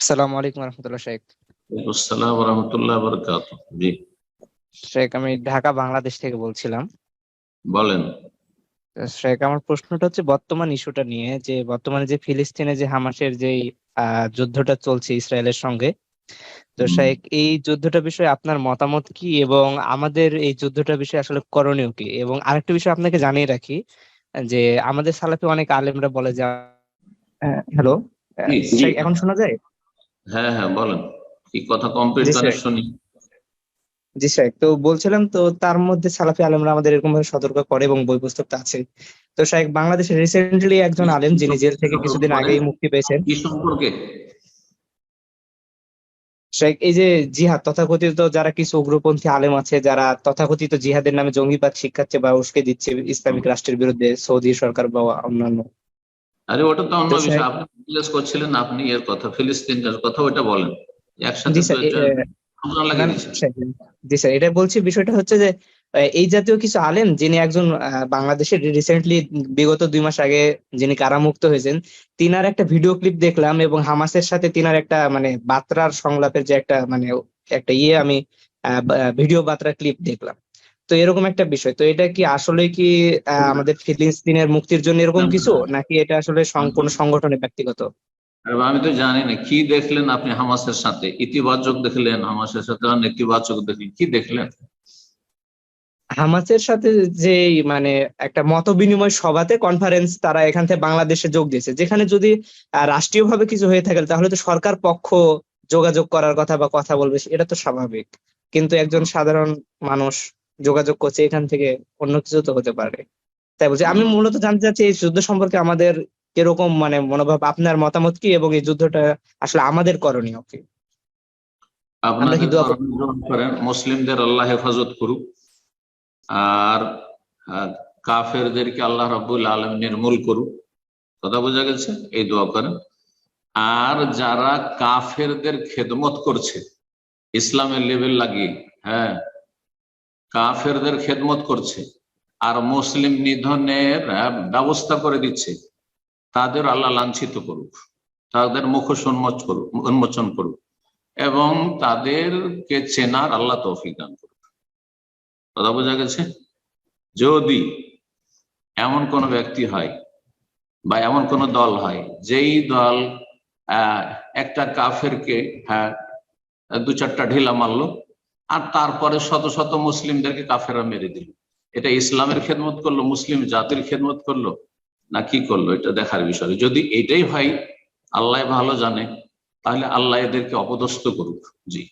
আসসালামু আলাইকুম রহমতুল্লাহ শেখ। আসসালাম রহমতুল্লাহ বরকাত জি। শেখ আমি ঢাকা বাংলাদেশ থেকে বলছিলাম। বলেন। শেখ আমার প্রশ্নটা হচ্ছে বর্তমান ইস্যুটা নিয়ে যে বর্তমানে যে ফিলিস্তিনে যে হামাসের যে যুদ্ধটা চলছে ইসরায়েলের সঙ্গে। তো শেখ এই যুদ্ধটা বিষয়ে আপনার মতামত কি? এবং আমাদের এই যুদ্ধটা বিষয়ে আসলে করণীয় কি? এবং আরেকটা বিষয় আপনাকে জানিয়ে রাখি যে আমাদের সালাফে অনেক আলেমরা বলে যে হ্যালো এখন শোনা যায়? হ্যাঁ হ্যাঁ বলেন। কি কথা কমপ্লিট করে শুনি। জি শেখ তো বলছিলাম তো তার মধ্যে সালাফি আলেমরা আমাদের এরকম ভাবে সতর্ক করে এবং বই পুস্তক তো আছে তো শেখ বাংলাদেশে রিসেন্টলি একজন আলেম যিনি জেল থেকে কিছুদিন আগেই মুক্তি পেয়েছেন। কি সম্পর্কে? শেখ এই যে জিহাদ তথাকথিত যারা কিছু উগ্রপন্থী আলেম আছে যারা তথাকথিত জিহাদের নামে জঙ্গিবাদ শিক্ষাচ্ছে বা উস্কে দিচ্ছে ইসলামিক রাষ্ট্রের বিরুদ্ধে সৌদি সরকার বা অন্যান্য আরে ওটা তো অন্য বিষয়। আপনি জিজ্ঞেস করছিলেন আপনি এর কথা ফিলিস্তিনের কথা ওটা বলেন। একসাথে জি স্যার এটা বলছি বিষয়টা হচ্ছে যে এই জাতীয় কিছু আলেম যিনি একজন বাংলাদেশের রিসেন্টলি বিগত দুই মাস আগে যিনি কারামুক্ত হয়েছেন তিনার একটা ভিডিও ক্লিপ দেখলাম এবং হামাসের সাথে তিনার একটা মানে বাত্রার সংলাপের যে একটা মানে একটা ইয়ে আমি ভিডিও বাত্রা ক্লিপ দেখলাম। তো এরকম একটা বিষয়। তো এটা কি আসলে কি আমাদের ফিলিস্তিনের মুক্তির জন্য এরকম কিছু? নাকি এটা আসলে সং- কোনো সংগঠনের ব্যক্তিগত? আমি তো জানি না। কি দেখলেন আপনি হামাসের সাথে? ইতিবাচক দেখলেন হামাসের সাথে? নেতিবাচক দেখলেন? কি দেখলেন? হামাসের সাথে যে মানে একটা মত বিনিময় সভাতে কনফারেন্স তারা এখান থেকে বাংলাদেশে যোগ দিয়েছে। যেখানে যদি রাষ্ট্রীয়ভাবে কিছু হয়ে থাকে তাহলে তো সরকার পক্ষ যোগাযোগ করার কথা বা কথা বলবে এটা তো স্বাভাবিক। কিন্তু একজন সাধারণ মানুষ যোগাযোগ করছে এখান থেকে অন্য কিছু তো হতে পারে। তাই বলছি আমি মূলত জানতে চাচ্ছি এই যুদ্ধ সম্পর্কে আমাদের কীরকম মানে মনোভাব আপনার মতামত কি এবং এই যুদ্ধটা আসলে আমাদের করণীয় কি? মুসলিমদের আল্লাহ হেফাজত করুক আর কাফেরদেরকে আল্লাহ রাব্বুল আলম নির্মূল করুক কথা বোঝা গেছে? এই দোয়া করেন। আর যারা কাফেরদের খেদমত করছে ইসলামের লেভেল লাগিয়ে হ্যাঁ কাফেরদের খেদমত করছে আর মুসলিম নিধনের ব্যবস্থা করে দিচ্ছে। তাদের আল্লাহ লাঞ্ছিত করুক, তাদের মুখোশ উন্মোচ করুক, উন্মোচন করুক এবং তাদেরকে চেনার আল্লাহ তৌফিক দান করুক। কথা বোঝা গেছে? যদি এমন কোন ব্যক্তি হয় বা এমন কোন দল হয়, যেই দল একটা কাফেরকে হ্যাঁ দু চারটা ঢিলা মারলো আর তারপরে শত শত মুসলিমদেরকে কাফেরা মেরে দিল। এটা ইসলামের খেদমত করল মুসলিম জাতির খেদমত করল না কি করল এটা দেখার বিষয়। যদি এটাই হয় আল্লাহ ভালো জানে তাহলে আল্লাহ এদেরকে অপদস্থ করুক জি।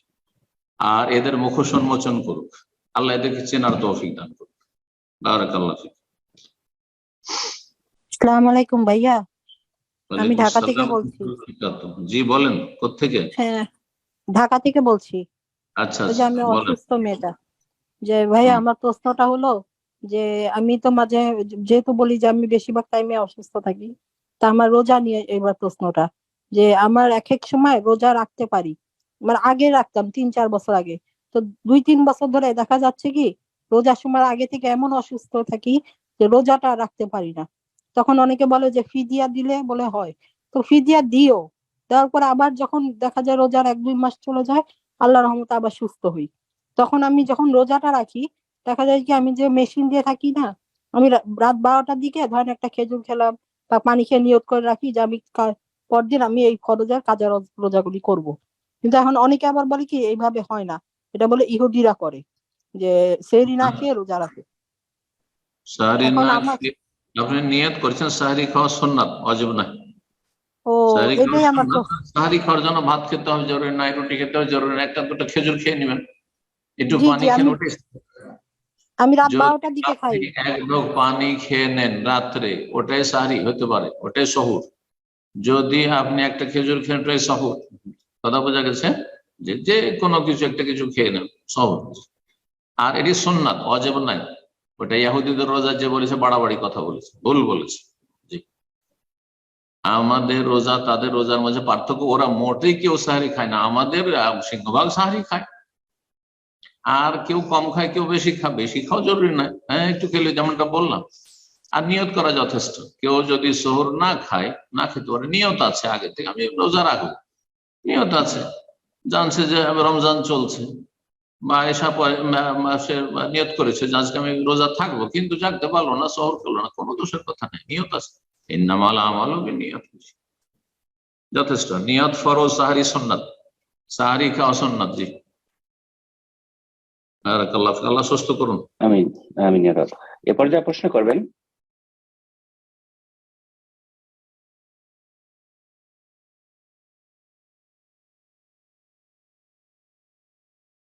আর এদের মুখোশ উন্মোচন করুক আল্লাহ এদেরকে চেনার তৌফিক দান করুক। বারাকাল্লাহ। আসসালামু আলাইকুম ভাইয়া। আমি ঢাকা থেকে বলছি। জি বলেন কোথেকে হ্যাঁ ঢাকা থেকে বলছি। আচ্ছা ওই যে আমি অসুস্থ মেয়েটা। যে ভাইয়া আমার প্রশ্নটা হলো যে আমি তো মাঝে যেহেতু বলি যে আমি বেশিরভাগ টাইমে অসুস্থ থাকি তা আমার রোজা নিয়ে এবার প্রশ্নটা। যে আমার এক এক সময় রোজা রাখতে পারি। মানে আগে রাখতাম তিন চার বছর আগে। তো দুই তিন বছর ধরে দেখা যাচ্ছে কি রোজার সময় আগে থেকে এমন অসুস্থ থাকি যে রোজাটা রাখতে পারি না। তখন অনেকে বলে যে ফিদিয়া দিলে? বলে হয়। তো ফিদিয়া দিও। দেওয়ার পরে আবার যখন দেখা যায় রোজার এক দুই মাস চলে যায় আল্লাহ রহমতে আবার সুস্থ হই। তখন আমি যখন রোজাটা রাখি দেখা যায় কি আমি যে মেশিন দিয়ে থাকি না আমি রাত বারোটার দিকে ধরেন একটা খেজুর খেলাম বা পানি খেয়ে নিয়ত করে রাখি যে আমি পরদিন আমি এই ফরজের কাজা রোজ- রোজাগুলি করব। কিন্তু এখন অনেকে আবার বলে কি এইভাবে হয় না। এটা বলে ইহুদিরা করে যে সেরি না খেয়ে রোজা রাখে। সাহারি এখন না আপনি নিয়ত করছেন সাহারি খাওয়া সুন্নাত অজব না এটাই আমার সাহারি খাওয়ার জন্য ভাত খেতে হবে জরুরি নাই রুটি খেতে হবে জরুরি একটা দুটো খেজুর খেয়ে নেবেন। একটু পানি খেয়ে উঠে আমি রাত বারোটার দিকে খাই। আপনি এক লোক পানি খেয়ে নেন রাত্রে। ওটাই সাহারি হতে পারে ওটাই সহুর যদি আপনি একটা খেজুর খেয়ে ওটাই সহুর কথা বোঝা গেছে? যে যে কোনো কিছু একটা কিছু খেয়ে নেন সহুর আর এটি সুন্নাত অজেব নাই। ওটা ইয়াহুদিদের রোজা যে বলেছে বাড়াবাড়ি কথা বলেছে ভুল বলেছে। আমাদের রোজা, তাদের রোজার মাঝে পার্থক্য, ওরা মোটেই কেউ সাহারি খায় না। আমাদের সিংহভাগ সাহারি খায়। আর কেউ কম খায়, কেউ বেশি খায়। বেশি খাওয়া জরুরি নয়। হ্যাঁ একটু খেলে যেমনটা বললাম। আর নিয়ত করা যথেষ্ট। কেউ যদি শহর না খায়, না খেতে পারে, নিয়ত আছে আগে থেকে। আমি রোজা রাখব। নিয়ত আছে। জানছে যে রমজান চলছে। বা এসা মা- নিয়ত করেছে আজকে আমি রোজা থাকব। কিন্তু জাগতে পারল না শহর করল না। কোনো দোষের কথা নেই। নিয়ত আছে। নিয়ত যথেষ্ট। নিয়ত, ফরজ, সাহারি সন্ন্যত সাহারি খাওয়া সন্ন্যত জি? আল্লাহ সুস্থ করুন। আমিন আমিন এ পর্যায়ে প্রশ্ন করবেন